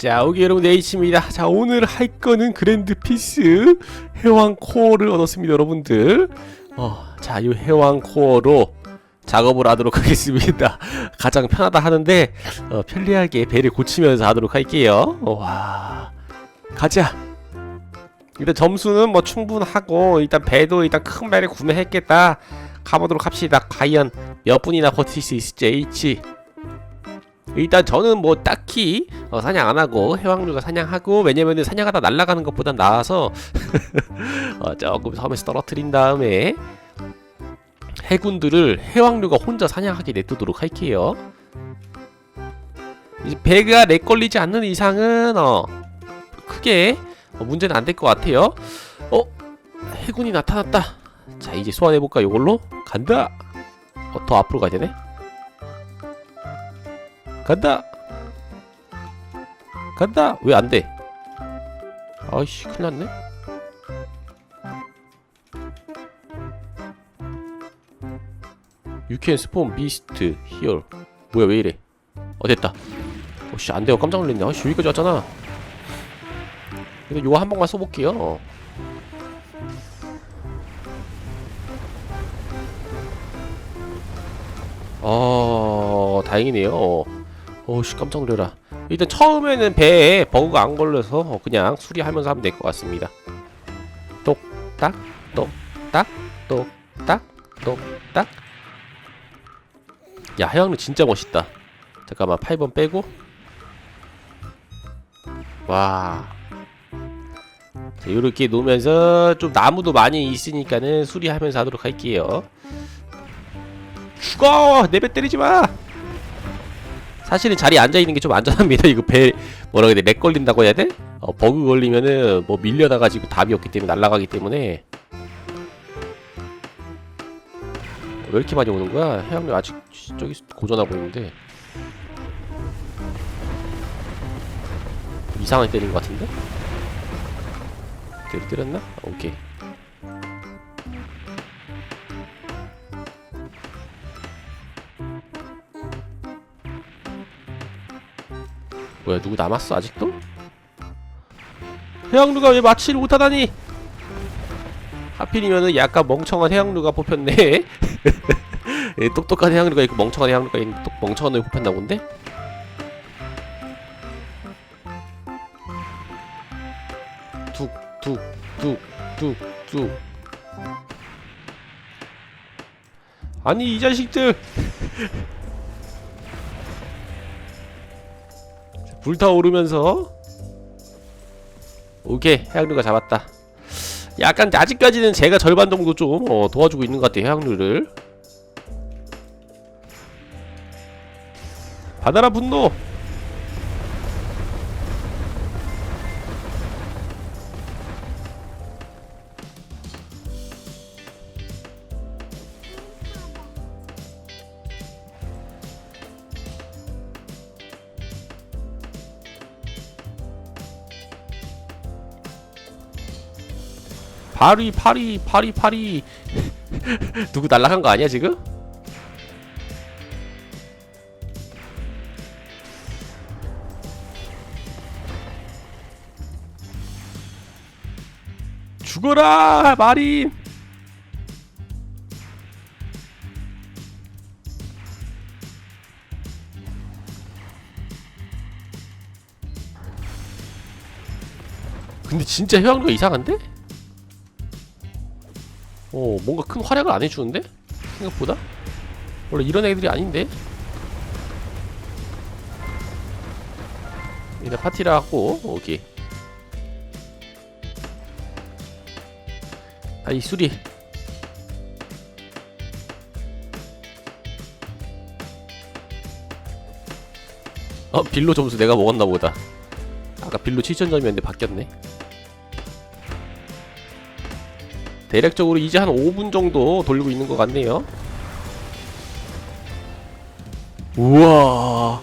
자, 오케이 여러분 H입니다. 자, 오늘 할 거는 그랜드 피스 해왕 코어를 얻었습니다, 여러분들. 어, 자, 이 해왕 코어로 작업을 하도록 하겠습니다. 가장 편하다 하는데 어, 편리하게 배를 고치면서 하도록 할게요. 어, 와, 가자. 일단 점수는 뭐 충분하고 일단 배도 일단 큰 배를 구매했겠다. 가보도록 합시다. 과연 몇 분이나 버틸 수 있을지 H. 일단 저는 뭐 딱히 어, 사냥 안 하고 해왕류가 사냥하고 왜냐면은 사냥하다 날아가는 것보단 나아서 어, 조금 섬에서 떨어뜨린 다음에 해군들을 해왕류가 혼자 사냥하게 냅두도록 할게요. 이제 배가 렉 걸리지 않는 이상은 어 크게 어, 문제는 안 될 것 같아요. 어 해군이 나타났다. 자 이제 소환해 볼까 이걸로 간다. 어, 더 앞으로 가야 되네. 간다. 간다. 왜 안 돼? 아이씨, 큰일 났네. You can spawn beast here. 뭐야, 왜 이래? 어, 됐다. 어씨, 안 돼요. 깜짝 놀랐네. 아씨, 여기까지 왔잖아. 이거 요거 한 번만 써볼게요. 어. 어, 다행이네요. 어 씨 깜짝 놀래라. 일단 처음에는 배에 버그가 안 걸려서 그냥 수리하면서 하면 될 것 같습니다. 똑딱 똑딱 똑딱 똑딱. 야 해양루 진짜 멋있다. 잠깐만 8번 빼고. 와. 자, 이렇게 놓으면서 좀 나무도 많이 있으니까는 수리하면서 하도록 할게요. 죽어! 내 배 때리지 마! 사실은 자리에 앉아있는 게 좀 안전합니다. 이거 배, 뭐라 그래, 렉 걸린다고 해야 돼? 어, 버그 걸리면은 뭐 밀려나가지고 답이 없기 때문에 날아가기 때문에. 왜 이렇게 많이 오는 거야? 해양류 아직 저기 고전하고 있는데. 이상하게 때린 것 같은데? 때렸나? 오케이. 뭐야 누구 남았어 아직도? 해양루가 왜 마취를 못하다니 하필이면은 약간 멍청한 해양루가 뽑혔네 예, 똑똑한 해양루가 있고 멍청한 해양루가 있는데 똑 멍청한 애 뽑혔나 본데? 툭툭툭툭툭 아니 이 자식들 불타오르면서. 오케이 해양류가 잡았다. 약간 아직까지는 제가 절반 정도 좀 어, 도와주고 있는 것 같아요 해양류를. 받아라 분노 파리 파리 파리 파리 누구 날라간 거 아니야 지금? 죽어라 마린 근데 진짜 해왕류가 이상한데? 어 뭔가 큰 활약을 안 해주는데? 생각보다? 원래 이런 애들이 아닌데? 일단 파티를 하고 오케이 아이 수리 어 빌로 점수 내가 먹었나 보다 아까 빌로 7천점이었는데 바뀌었네 대략적으로 이제 한 5분 정도 돌리고 있는 것 같네요. 우와.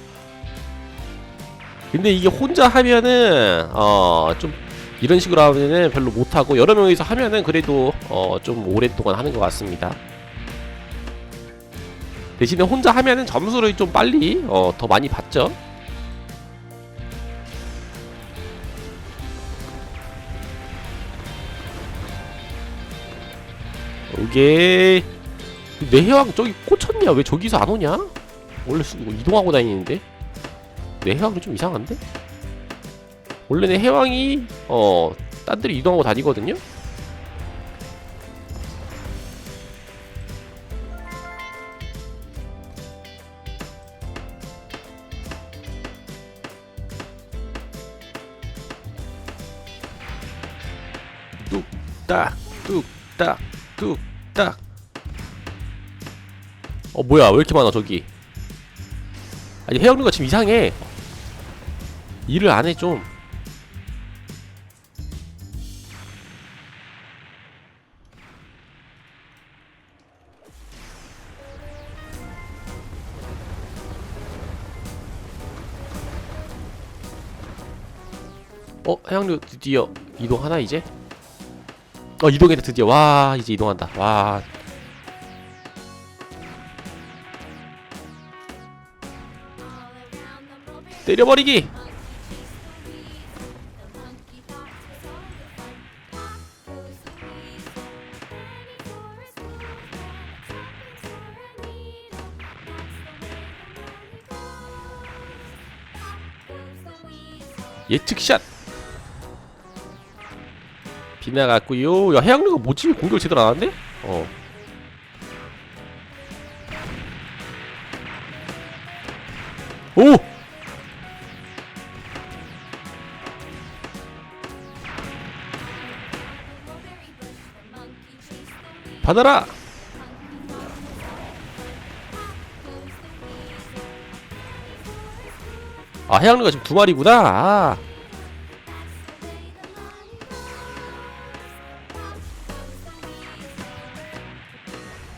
근데 이게 혼자 하면은 어 좀 이런 식으로 하면은 별로 못하고 여러 명이서 하면은 그래도 어 좀 오랫동안 하는 것 같습니다. 대신에 혼자 하면은 점수를 좀 빨리 어 더 많이 받죠. 오케이 내 해왕 저기 꽂혔냐? 왜 저기서 안 오냐? 원래 수, 뭐 이동하고 다니는데? 내 해왕이 좀 이상한데? 원래 내 해왕이 어 딴 데로 이동하고 다니거든요 딱 어 뭐야 왜 이렇게 많아 저기 아니 해영루가 지금 이상해 일을 안 해 좀 어? 해양류 드디어 이동하나 이제? 어 이동했다 드디어. 와 이제 이동한다. 와. 때려버리기! 예측샷 비나갔고요 야 해양류가 뭐지 공격 제대로 안 하는데? 어 오! 받아라! 아 해양류가 지금 두 마리구나 아.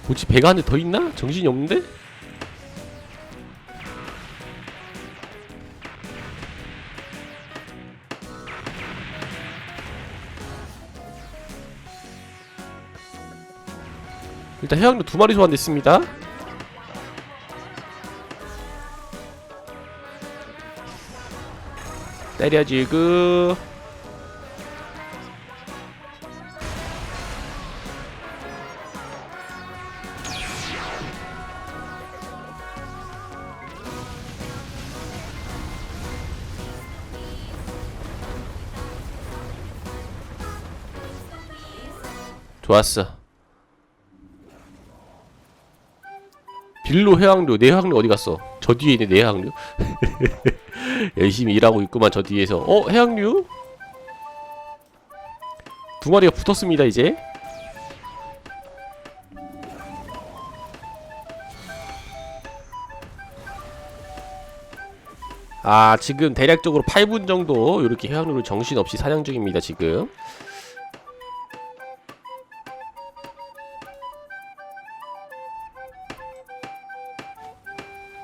뭐지 배가 안에 더 있나? 정신이 없는데? 일단 해양류 두 마리 소환됐습니다. 때려지 그 좋았어. 빌로 해양류, 내해양류 어디 갔어? 저 뒤에 있네 내해양류. 열심히 일하고 있구만 저 뒤에서. 어 해양류? 두 마리가 붙었습니다 이제. 아 지금 대략적으로 8분 정도 이렇게 해양류를 정신없이 사냥 중입니다 지금.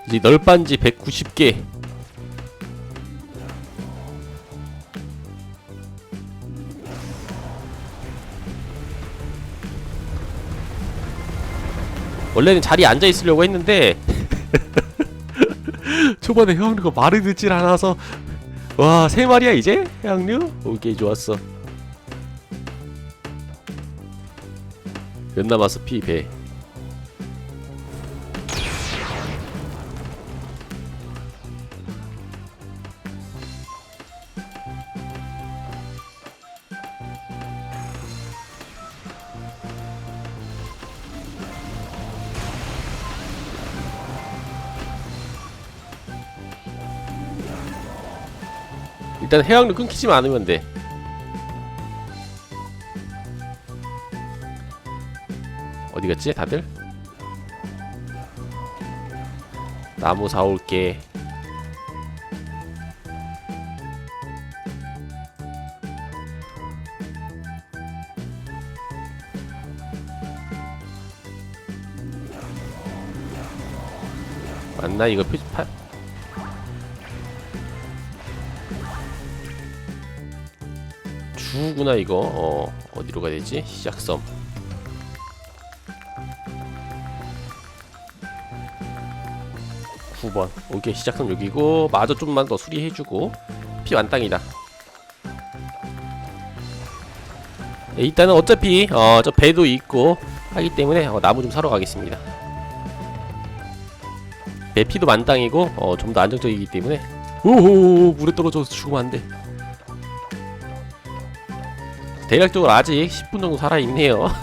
이제 널빤지 190개. 원래는 자리에 앉아 있으려고 했는데 초반에 해양류가 말을 듣질 않아서 와 세 마리야 이제? 해양류 오케이 좋았어. 몇 남았어 피 배 일단 해양류 끊기지만 않으면 돼. 어디 갔지 다들? 나무 사올게. 맞나 이거 표 파, 주구나 이거 어 어디로 가야 되지? 시작섬. 구번. 오케이 시작섬 여기고 마저 좀만 더 수리해주고 피 완땅이다. 예, 일단은 어차피 어 저 배도 있고 하기 때문에 어, 나무 좀 사러 가겠습니다. 배 피도 만땅이고 어, 좀 더 안정적이기 때문에. 오호 물에 떨어져서 죽으면 안 돼. 대략적으로 아직 10분 정도 살아 있네요.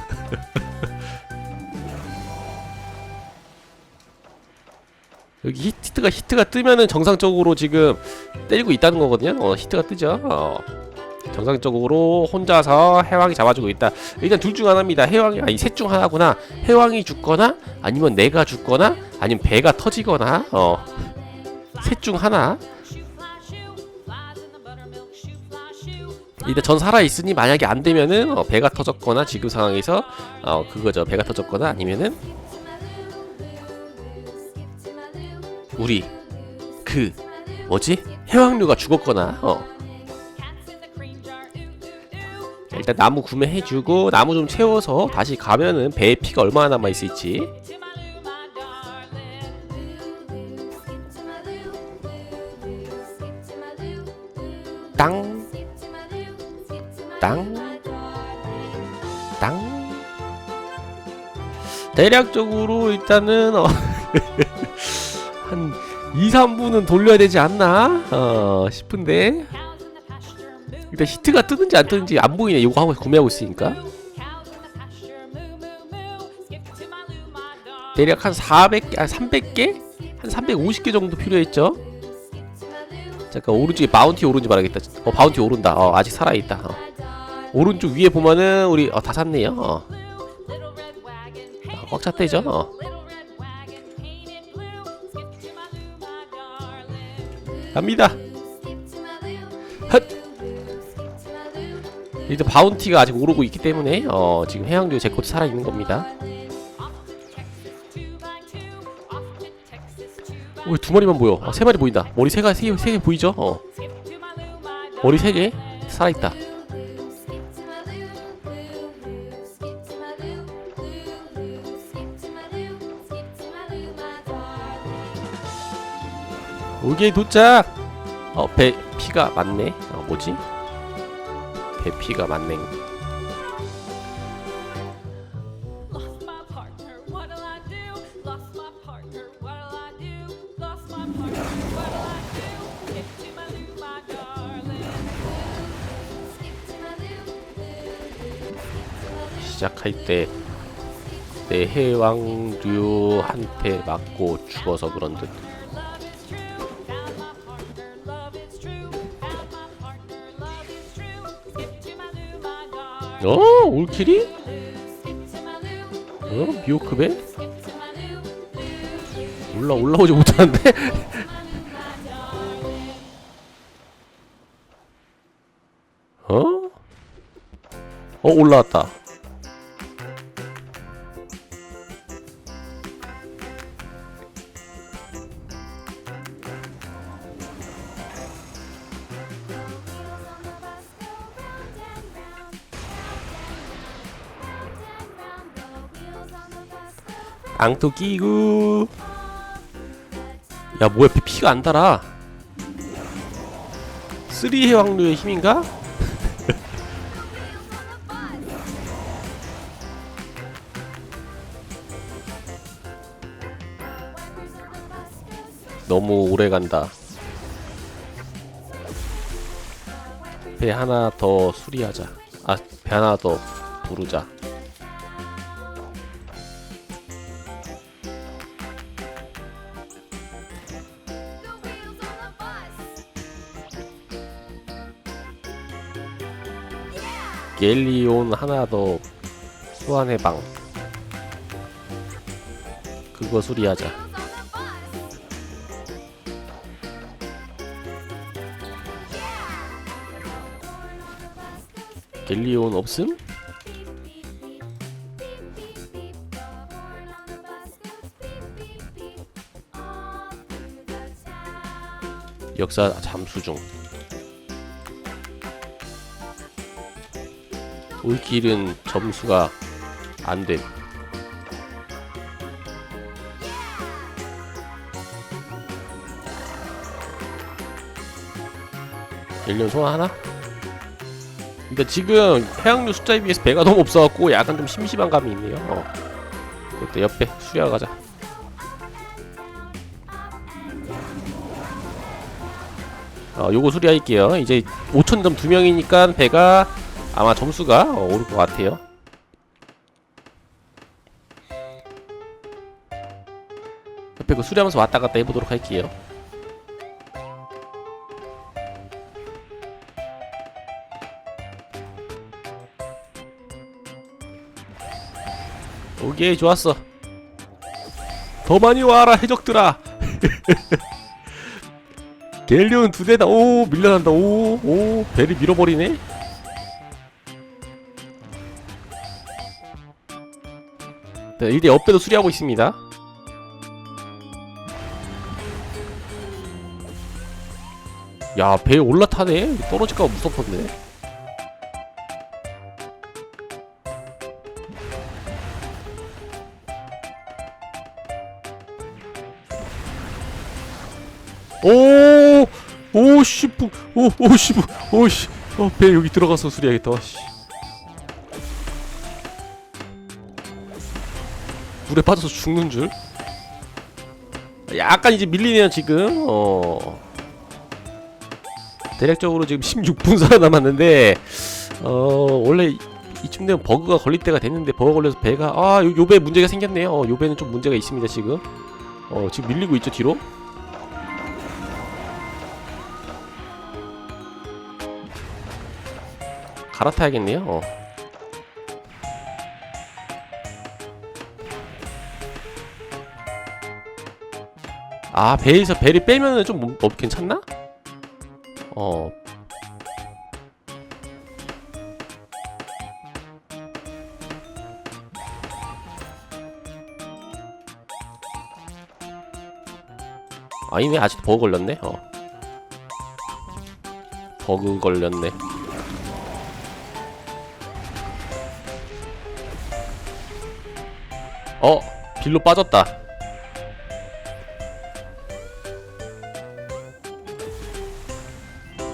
여기 히- 히트가 히트가 뜨면은 정상적으로 지금 때리고 있다는 거거든요. 어, 히트가 뜨죠. 어. 정상적으로 혼자서 해왕이 잡아주고 있다. 일단 둘 중 하나입니다. 해왕이 아니 셋 중 하나구나. 해왕이 죽거나 아니면 내가 죽거나 아니면 배가 터지거나 어. 셋 중 하나. 일단 전 살아 있으니 만약에 안 되면은 어, 배가 터졌거나 지금 상황에서 어 그거죠. 배가 터졌거나 아니면은 우리 그 뭐지? 해왕류가 죽었거나 어. 일단 나무 구매해주고 나무 좀 채워서 다시 가면은 배에 피가 얼마나 남아 있을지. 땅 땅. 땅. 대략적으로 일단은 어, 한 2, 3분은 돌려야 되지 않나 어, 싶은데 일단 히트가 뜨는지 안 뜨는지 안 보이네 이거 하고 구매하고 있으니까 대략 한 400개, 아 300개? 한 350개 정도 필요했죠 잠깐 오른쪽에 바운티 오른지 말하겠다 어 바운티 오른다 어 아직 살아있다 어. 오른쪽 위에 보면은 우리 어, 다 샀네요 어. 어, 꽉 찼대죠 어. 갑니다 헛! 일단 바운티가 아직 오르고 있기 때문에 어, 지금 해양류 제 것도 살아있는 겁니다 왜 두 마리만 보여 아, 세 마리 보인다 머리 세가 세, 세개 보이죠 어. 머리 세 개 살아있다 오케이 도착 어 배 피가 많네 어 뭐지 배 피가 많네 darling. 시작할 때 내 해왕류한테 맞고 죽어서 그런 듯 어? 올킬이? 어? loo, 올라 올라오지 못하는데? 어? 어 올라왔다 앙토 끼고. 야 뭐야 피- 피가 안 달아. 쓰리 해 왕류의 힘인가? 너무 오래 간다. 배 하나 더 수리하자. 아 배 하나 더 부르자 겔리온 하나 더 소환 해방. 그거 수리하자. 겔리온 없음? 역사 잠수 중 올길은 점수가 안됨 갤리온 소환 하나? 근데 지금 해양류 숫자에 비해서 배가 너무 없어갖고 약간 좀 심심한 감이 있네요. 어. 그때 옆에 수리하러 가자. 어, 요거 수리할게요. 이제 5천점 두 명이니까 배가 아마 점수가 어, 오를 것 같아요. 옆에 그 수리하면서 왔다 갔다 해보도록 할게요. 오케이 좋았어 더 많이 와라 해적들아 갤리온 두 대다 오 밀려난다 오오 배를 밀어버리네 네, 이제 옆배도 수리하고 있습니다. 야 배에 올라타네? 떨어질까 봐 무섭던데? 오, 오, 씨, 부, 오, 오, 씨, 부, 오, 씨, 어, 배 여기 들어가서 수리하겠다, 와, 씨. 물에 빠져서 죽는 줄. 약간 이제 밀리네요, 지금. 어. 대략적으로 지금 16분 살아남았는데, 어, 원래 이- 이쯤 되면 버그가 걸릴 때가 됐는데, 버그 걸려서 배가, 아, 요, 요배 문제가 생겼네요. 어, 요 배는 좀 문제가 있습니다, 지금. 어, 지금 밀리고 있죠, 뒤로. 갈아타야겠네요. 어. 아 배에서 배를 빼면은 좀 뭐, 뭐 괜찮나? 어. 아니네 아직도 버그 걸렸네. 어. 버그 걸렸네. 어 빌로 빠졌다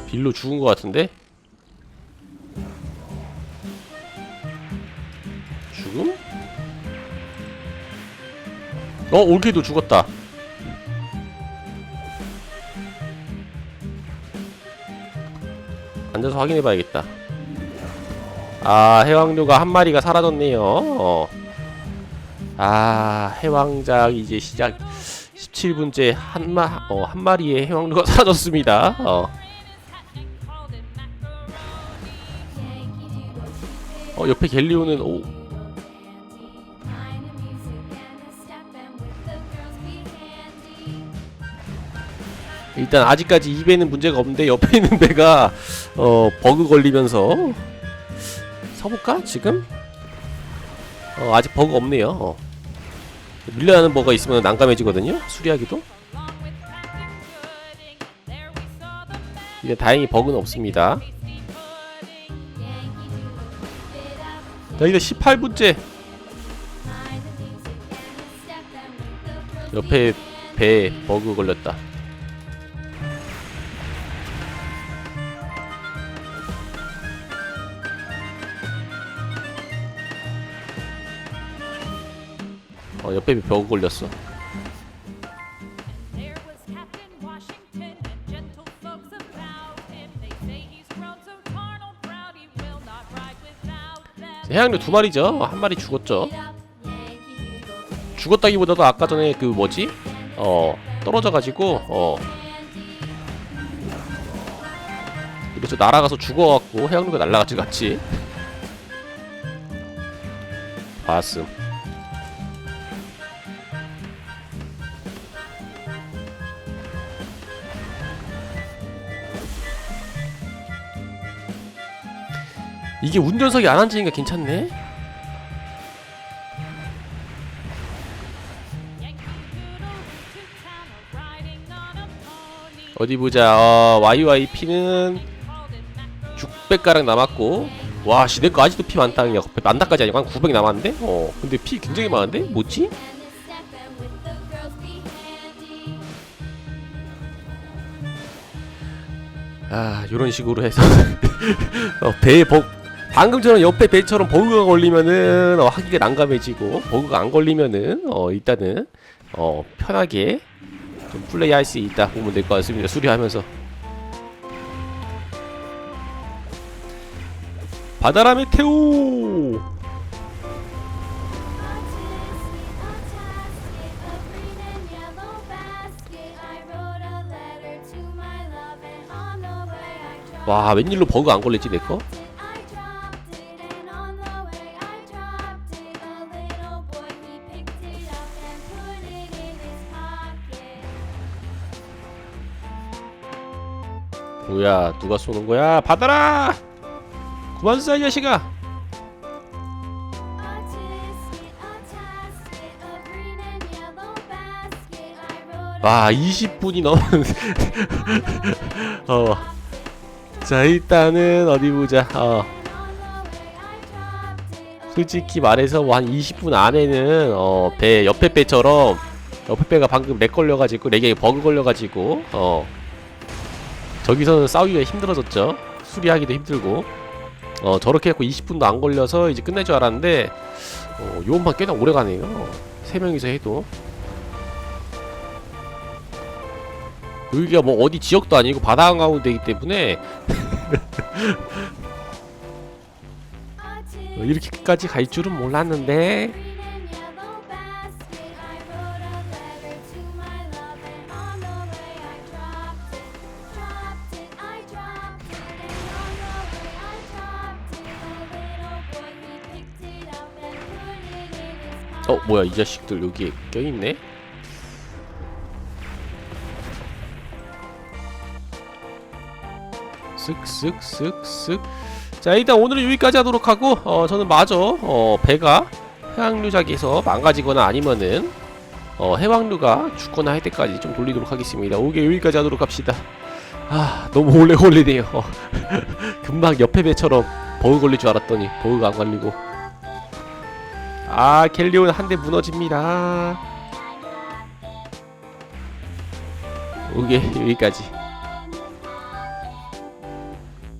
빌로 죽은 것 같은데 죽음? 어 올케도 죽었다 앉아서 확인해봐야겠다 아 해왕류가 한 마리가 사라졌네요 어. 아 해왕작 이제 시작 17분째 한 마 어, 한 마리의 해왕류가 사라졌습니다. 어. 어 옆에 갤리오는 오 일단 아직까지 이 배는 문제가 없는데 옆에 있는 배가 어 버그 걸리면서 서볼까 지금? 어 아직 버그 없네요. 어. 밀려나는 버가 있으면 난감해지거든요. 수리하기도. 이제 다행히 버그는 없습니다. 자 이제 18분째 옆에 배에 버그 걸렸다. 어 옆에 배 버그 걸렸어. 해양류 두 마리죠. 한 마리 죽었죠. 죽었다기보다도 아까 전에 그 뭐지? 어 떨어져가지고 어 이래서 날아가서 죽어갖고 해양류가 날아갔지 같이 봤음. 이게 운전석이 안 앉으니까 괜찮네. 어디 보자. 어, YYP는 Called it macaroni. 600가량 남았고 와 시내거 아직도 피 많다 야 만다까지 아니고 한 900 남았는데? 어 근데 피 굉장히 많은데? 뭐지? 아 이런 식으로 해서 어, 배에 버 방금처럼 옆에 배처럼 버그가 걸리면은 어, 하기가 난감해지고 버그가 안 걸리면은 어 일단은 어 편하게 좀 플레이할 수 있다 보면 될 것 같습니다. 수리하면서. 바다라 메테오 와 웬일로 버그 안 걸렸지 내거? 뭐야 누가 쏘는 거야? 받아라! 그만 쏴이 자식아! 와 20분이 넘은 어. 자 일단은 어디 보자. 어. 솔직히 말해서 뭐 한 20분 안에는 어, 배 옆에 배처럼 옆에 배가 방금 렉 걸려가지고 렉에 버그 걸려가지고 어 저기서는 싸우기가 힘들어졌죠. 수리하기도 힘들고. 어 저렇게 해갖고 20분도 안 걸려서 이제 끝낼 줄 알았는데 어 요것만 꽤나 오래 가네요. 세 명이서 해도. 여기가 뭐 어디 지역도 아니고 바다 한가운데이기 때문에. 어, 이렇게까지 갈 줄은 몰랐는데 어 뭐야 이 자식들 여기에 껴있네? 쓱쓱쓱쓱. 자 일단 오늘은 여기까지 하도록 하고 어 저는 마저 어 배가 해양류작에서 망가지거나 아니면은 어 해왕류가 죽거나 할 때까지 좀 돌리도록 하겠습니다. 오게 여기까지 하도록 합시다. 아 너무 오래 걸리네요. 어, 금방 옆에 배처럼 버그 걸릴 줄 알았더니 버그가 안 걸리고 아 켈리온 한 대 무너집니다. 오게 여기까지